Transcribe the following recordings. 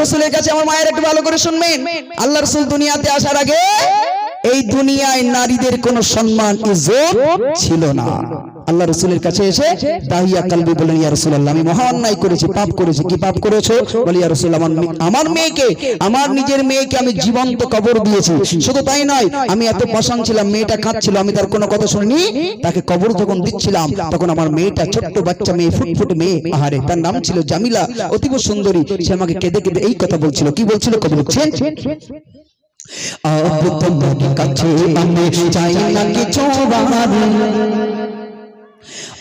রসুলের কাছে আমার মায়ের একটু ভালো করে শুনবেন। আল্লাহ রসুল দুনিয়াতে আসার আগে এই দুনিয়ায় নারীদের কোনো সম্মান ইজ্জত ছিল না। আল্লাহ রসুলের কাছে এসে দাহিয়া কালবি বলেন, ইয়া রসুল্লাহ আমি মহা অন্যায় করেছি, পাপ করেছি, কি পাপ করেছ? বলি, ইয়া রসুল, আমার আমার মেয়েকে, আমার নিজের মেয়েকে আমি জীবন্ত কবর দিয়েছি। শুধু তাই নয়, আমি এত পছন্দ ছিলাম, মেয়েটা কাঁদছিল, আমি তার কোনো কথা শুনিনি। তাকে কবর যখন দিচ্ছিলাম, তখন আমার মেয়েটা, ছোট্ট বাচ্চা মেয়ে, ফুটফুট মেয়ে, আহারে, তার নাম ছিল জামিলা, অতীব সুন্দরী। সে আমাকে কেঁদে কেঁদে এই কথা বলছিল। কি বলছিল কবর? তোমার কাছে চাই না কিছু বাহারি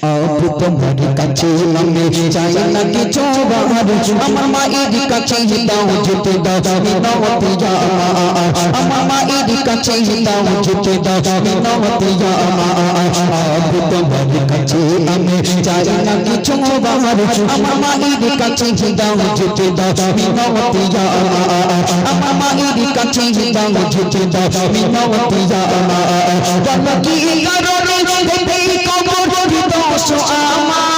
তোমার কাছে আমি চাই না কিছু বাহারি আমার মায়ের কাছে দাও যেতে দাও মিনতি যা আমার মায়ের কাছে দাও যেতে দাও মিনতি যা আব তোমার কাছে আমি চাই না কিছু বাহারি আমার মায়ের কাছে দাও যেতে দাও মিনতি যা আমার মায়ের কাছে দাও যেতে দাও মিনতি যা বলো কি কারণে এই কবর দোষ আমার।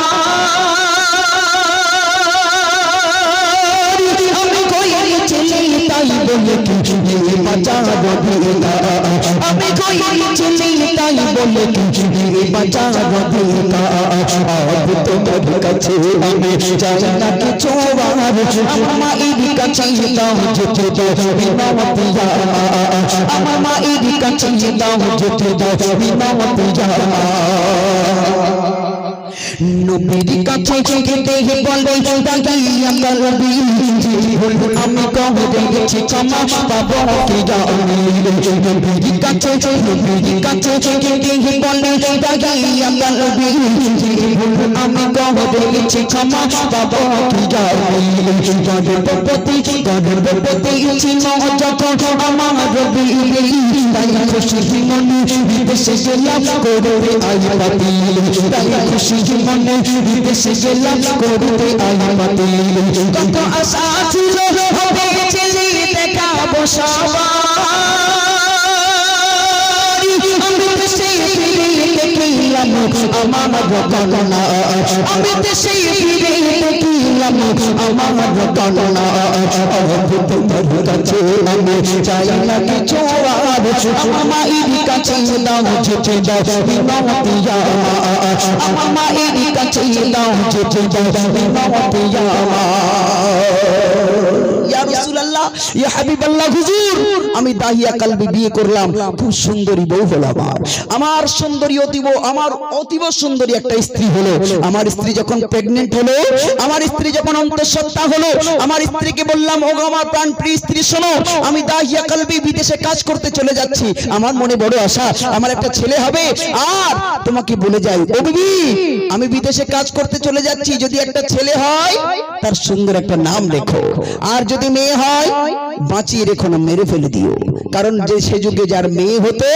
আমি কইছি তাই বলে কিছু বাঁচাবো ভিকা আমি কইছি তাই বলে কিছু বাঁচাবো ভিকা আব তোমার কাছে আমি চাই না কিছু আর। আমার মায়ের কাছে দাও যেতে দাও, বিনামতি যা। আমার মায়ের কাছে দাও যেতে দাও, বিনামতি যা। নবীর কাছে যেতে বলে, দাঁড়িয়ে কলবি আমি কবে দেখেছি ক্ষমা পাবো কি জানি নবীর কাছে নবীর কাছে যেতে বলে, দাঁড়িয়ে কলবি আমি কবে দেখেছি ক্ষমা পাবো কি জানি গর্ভবতী গর্ভবতী ছিল যখন আমার রবি তাই খুশি মনে বিদেশে গেলাম করবে আই পাতি। তাই খুশি মনে বিদেশে গেলাম করতে আই পাতি কত আশা ছিল হবে ছেলে দেখাবো সবাই আমার ঘটনা আমি দেশে ফিরে দেখিলাম আমার ঘটনা তোমার কাছে আমি চাই না কিছু আর আমার কাছে দাও যেতে দাও বিনতি যা আমার কাছে দাও যেতে দাও বিনতি ইয়া রাসূলুল্লাহ আমি দাহিয়া কালবি বিয়ে করলাম। খুব সুন্দরী বউ আমার। আমার সুন্দরী অতীব, আমার অতীব সুন্দরী একটা স্ত্রী হলো। আমার স্ত্রী যখন প্রেগনেন্ট হলো, আমার স্ত্রী যখন হলো, আমার স্ত্রীকে বললাম ও আমার প্রাণ প্রিয় স্ত্রী, শোনো, আমি দাহিয়া কালবি বিদেশে কাজ করতে চলে যাচ্ছি। আমার মনে বড় আশা, আমার একটা ছেলে হবে। আর তোমাকে বলে যাই, ও বিবি, আমি বিদেশে কাজ করতে চলে যাচ্ছি। যদি একটা ছেলে হয়, তার সুন্দর একটা নাম রেখো আর যদি মেয়ে হয় বাঁচিয়ে রেখো না, মেরে ফেলে দিও। কারণ যে সে যুগে যার মেয়ে হতো,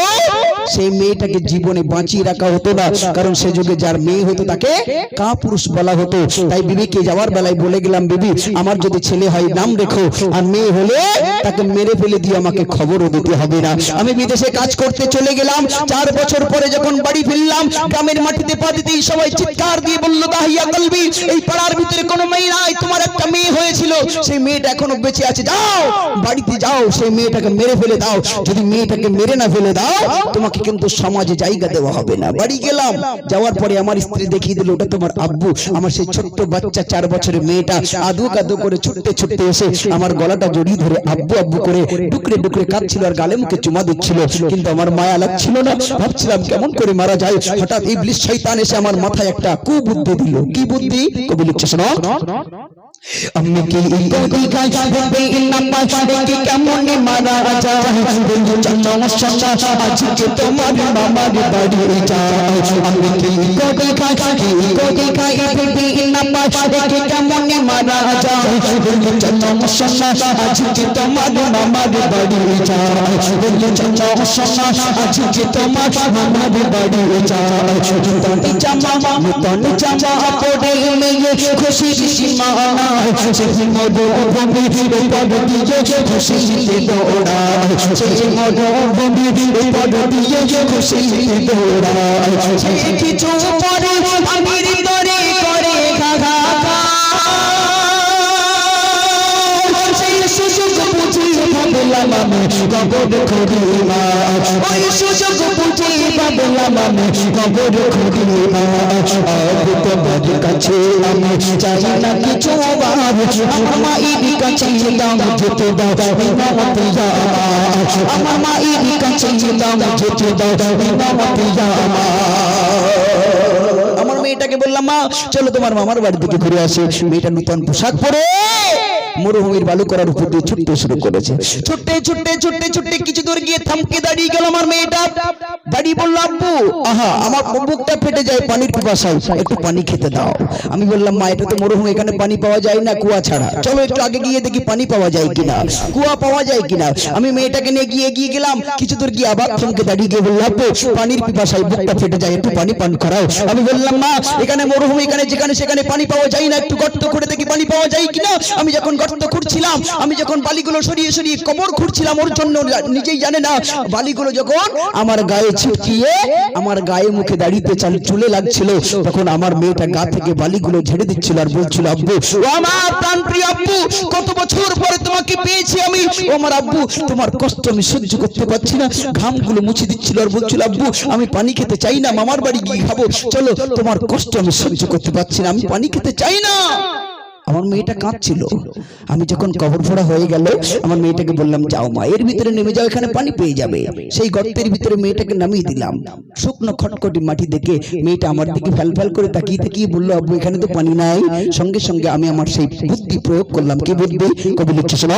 সেই মেয়েটাকে জীবনে বাঁচিয়ে রাখা হতো না। কারণ সে যুগে যার মেয়ে হতো, তাকে কা পুরুষ বলা হতো। তাই বিবিকে যাওয়ার বেলায় বলে গেলাম, বিবি, আমার যদি ছেলে হয়, নাম রেখো। আর মেয়ে হলে তাকে মেরে ফেলে দিয়ে আমাকে খবরও দিতে হবে না। আমি বিদেশে কাজ করতে চলে গেলাম। চার বছর পরে যখন বাড়ি ফিরলাম, গ্রামের মাটিতে পা দিতেই সবাই চিৎকার দিয়ে বলল দাহিয়া কলবি, এই পাড়ার ভিতরে কোনো মেয়ে নাই, তোমার একটা মেয়ে হয়েছিল। সেই মেয়েটা এখনও বেঁচে আছে যাও বাড়িতে যাও, সেই মেয়েটাকে মেরে ফেলে দাও। যদি মেয়েটাকে মেরে না ফেলে দাও, তোমাকে কিন্তু সমাজে জায়গা দেওয়া হবে না। বাড়ি গেলাম। যাওয়ার পরে আমার স্ত্রী দেখিয়ে দিল, ওটা তোমার আব্বু। আমার সেই ছোট্ট বাচ্চা, চার বছরের মেয়েটা আদু কাদু করে ছুটতে ছুটতে এসে আমার গলাটা জড়িয়ে ধরে আব্বু আব্বু করে ডুকরে টুকরে কাঁদছিল আর গালে মুখে চুমা দিচ্ছিল। কিন্তু আমার মায়া লাগছিল না। ভাবছিলাম কেমন করে মারা যায়। হঠাৎ ইবলিশ শয়তান এসে আমার মাথায় একটা কুবুদ্ধি দিল। কি বুদ্ধি? কবি লিখছে, শোনো। আমি কি কেমন মারা যায়? বন্ধু সন্ধ্যা আজকে তোমার মামার বাড়ি যায়। আমি কি গদি গাই কি গদি গাই হবে না পাশে কি কেমন মারা যায়? বন্ধু সন্ধ্যা আজকে তোমার মামার বাড়ি যায়। বন্ধু সন্ধ্যা আজকে তোমার মামার বাড়ি যায়। তনি জামা তনি জামা পরে খুশি সীমা। সেই মরুভূমি পদ দিয়ে খুশিতে দৌড়ায়। সেই মরুভূমি পদ দিয়ে খুশিতে দৌড়ায়। সেই আমি আমি কবর খুঁড়ি মা ওই সুযোগ বুঝে ভাবলাম আমি কবর খুঁড়ি মা আজ তোমার কাছে আমি চাই না কিছু আমার মায়ের কাছে দাও যেতে দাও বিনামত আমার মায়ের কাছে দাও যেতে দাও বিনামত মেয়েটাকে বললাম, মা, চলো তোমার মামার বাড়ি থেকে ঘুরে আসে। মেয়েটা নতুন পোশাক পরে মরুভূমির বালু করার উপর দিয়ে ছুটতে শুরু করেছে। ছুটতে ছুটতে ছুটতে ছুটতে কিছু দূর গিয়ে থামকে দাঁড়িয়ে গেল আমার মেয়েটা। দাঁড়িয়ে বলল, আব্বু, আহা, আমার বুকটা ফেটে যায় পানির পিপাসায় একটু পানি খেতে দাও। আমি বললাম, মা, এটা তো মরুভূমি, এখানে পানি পাওয়া যায় না কুয়া ছাড়া। চলো একটু আগে গিয়ে দেখি পানি পাওয়া যায় কিনা, কুয়া পাওয়া যায় কিনা। আমি মেয়েটাকে নিয়ে গিয়ে গিয়ে গেলাম। কিছু দূর গিয়ে আবার থমকে দাঁড়িয়ে গিয়ে বললাম আব্বু, পানির পিপাসায় বুকটা ফেটে যায়, একটু পানি পান করাও। আমি বললাম, মা এখানে মরুভূমি, এখানে যেখানে সেখানে পানি পাওয়া যায় না, একটু গর্ত করে দেখি পানি পাওয়া যায় কিনা? আমি যখন গর্ত খুঁড়ছিলাম, আমি যখন বালিগুলো সরিয়ে সরিয়ে কবর খুঁড়ছিলাম, ওর জন্য নিজেই জানে না, বালিগুলো যখন আমার গায়ে ছিটকিয়ে আমার গায়ে মুখে দাঁড়িতে চাল চুলে লাগছিল, তখন আমার মেয়েটা গা থেকে বালিগুলো ঝেড়ে দিচ্ছিল আর বলছিল, আব্বু, ও আমার প্রাণপ্রিয় আব্বু, কত বছর পরে তোমাকে পেয়েছি আমি? ও আমার আব্বু, তোমার কষ্ট আমি সহ্য করতে পারছি না। ঘামগুলো মুছে দিচ্ছিল আর বলছিল, আব্বু, আমি পানি খেতে চাই না, মামার বাড়ি গিয়ে খাব। চলো, তোমার কষ্ট আমি সহ্য করতে পারছি না, আমি পানি খেতে চাই না। আমার মেয়েটা কাঁদছিল। আমি যখন কবর ফোড়া হয়ে গেল, আমার মেয়েটাকে বললাম, যাও মা, এর ভিতরে নেমে যাও, এখানে পানি পেয়ে যাবে। সেই গর্তের ভিতরে মেয়েটাকে নামিয়ে দিলাম। শুকনো খটখটি মাটি দেখে মেয়েটা আমার দিকে ফ্যাল ফ্যাল করে তাকিয়ে তাকিয়ে বলল, আব্বু, এখানে তো পানি নাই। সঙ্গে সঙ্গে আমি আমার সেই বুদ্ধি প্রয়োগ করলাম। কি বুদ্ধি কবি লিখছে, শোনো।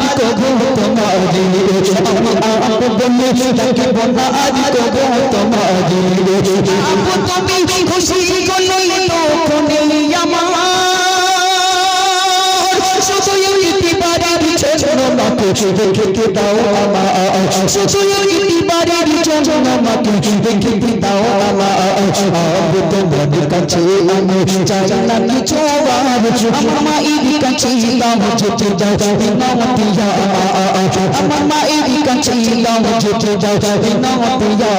আজ কবু তোমার আমি আপ বললে তাকে বন্যা আজ কবু তোমারে আপ তুমি খুশি মাকে দেখে দাও শুধু ইতিবারের জন্য মাকে দেখে দাও আমার আব তোমাদের কাছে আমি চাই না কিছু আমার মায়ের কাছে দাও যেতে যাও বিনামতিয়া আমার মায়ের কাছে দাও যেতে যাও বিনামতিয়া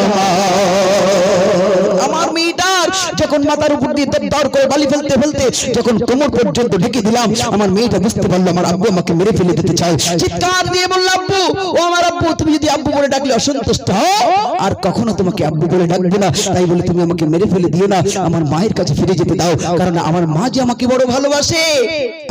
যখন মাথার উপর দিয়ে দর করে বালি ফেলতে ফেলতে যখন কোমর পর্যন্ত ঢেকে দিলাম, আমার মেয়েটা বুঝতে পারল, আমার আব্বু আমাকে মেরে ফেলে দিতে চায়। চিৎকার দিয়ে বলল, আব্বু, ও আমার আব্বু, তুমি যদি আব্বু বলে ডাকলে অসন্তুষ্ট হও, আর কখনো তোমাকে আব্বু বলে ডাকবে না। তাই বলে তুমি আমাকে মেরে ফেলে দিও না, আমার মায়ের কাছে ফিরে যেতে দাও, কারণ আমার মা যে আমাকে বড় ভালোবাসে,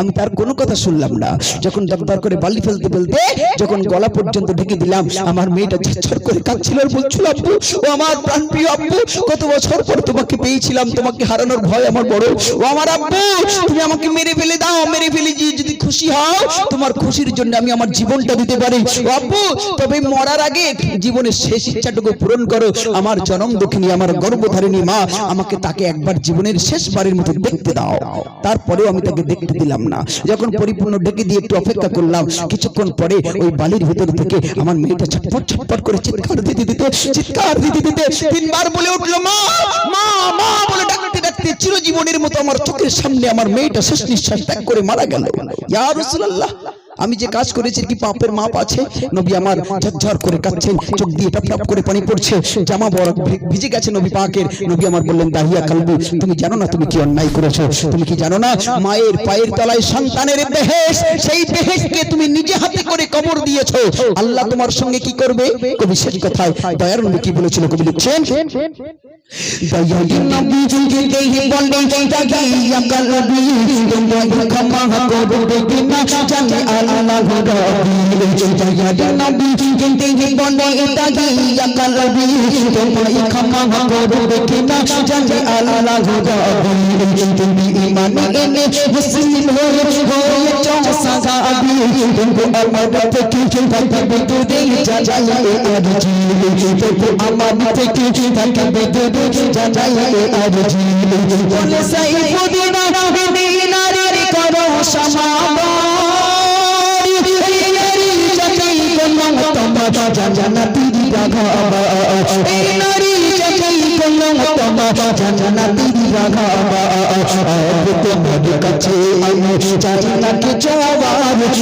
আমি তার কোনো কথা শুনলাম না। যখন দরদর করে বালি ফেলতে ফেলতে যখন গলা পর্যন্ত ঢেকে দিলাম, আমার মেয়েটা ঝরঝর করে কাঁদছিল আর বলছিল, আব্বু, ও আমার প্রাণপ্রিয় আব্বু, কত বছর পর তোমাকে পেয়েছিলাম তোমাকে হারানোর ভয় আমার বড়। ও আমার আব্বু, তুমি আমাকে মেরে ফেলে দাও, মেরে ফেলে দিয়ে যদি খুশি হও, তোমার খুশির জন্য আমি আমার জীবনটা দিতে পারি। ও আব্বু, তবে মরার আগে জীবনের শেষ ইচ্ছাটুকু পূরণ করো। আমার জনম দক্ষিণী আমার গর্ভধারিণী মা, আমাকে তাকে একবার জীবনের শেষবারের মতো দেখতে দাও। তারপরেও আমি তাকে দেখতে দিলাম না। যখন পরিপূর্ণ ডেকে দিয়ে একটু অপেক্ষা করলাম, কিছুক্ষণ পরে ওই বালির ভিতর থেকে আমার মেয়েটা ছটপট ছটপট করে চিৎকার দিতে দিতে, চিৎকার দিতে দিতে তিনবার বলে উঠল, মা মা মা বলে চিরজীবনের মতো আমার চোখের সামনে আমার মেয়েটা শেষ নিঃশ্বাস ত্যাগ করে মারা গেল। ইয়া আমি যে কাজ করেছি, কি পাপের মাপ আছে? নবী আমার ঝরঝর করে কাঁদছেন, চোখ দিয়ে টপ করে পানি পড়ছে, জামা বড় ভিজে গেছে নবী পাকের। নবী আমার বললেন, দাহিয়া কালবি, তুমি জানো না তুমি কি অন্যায় করেছ? তুমি কি জানো না মায়ের পায়ের তলায় সন্তানের বেহেশ, সেই বেহেশকে তুমি নিজে হাতে করে কবর দিয়েছ? আল্লাহ তোমার সঙ্গে কি করবে? কবি শেষ কথায়, দয়ার নবী কি বলেছিল, কবি লিখছেন, দয়াল ক্ষমা করবে কিনা জানে আল্লাহ নবী যুগে দেহি বলে তাকিয়া কলবি তোমায় ক্ষমা করবে কিনা জানে আল্লাহ রবি তুমি ঈমান এনে মুসলিম হয়ে হয়ে সাহাবি তুমি আমার থেকে থাকবে দূরে জানাই আরজি তুমি আমার থেকে থাকবে দূরে জানাই আরজি বলে সাইফুদ্দিন মদিনার করো সমাবারি জান্নাতি রাঘাবা এই নারী যাকে বললাম তোমা জান্নাতি রাঘাবা তোমার কাছে আমি জান্নাতি জবাব আমার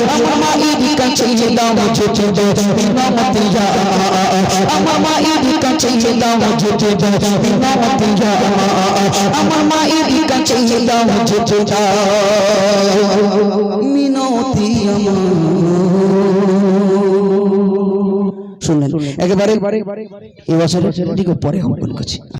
কাছে দাও ছোট বিমাতিয়া আমার মায়ের কাছে দাও ছোট বিমাতিয়া আমার মায়ের কাছে দাও ছোট মিনতি আমার শুনলেন। একেবারে এবছর ঠিক পরে অঙ্কন করছি।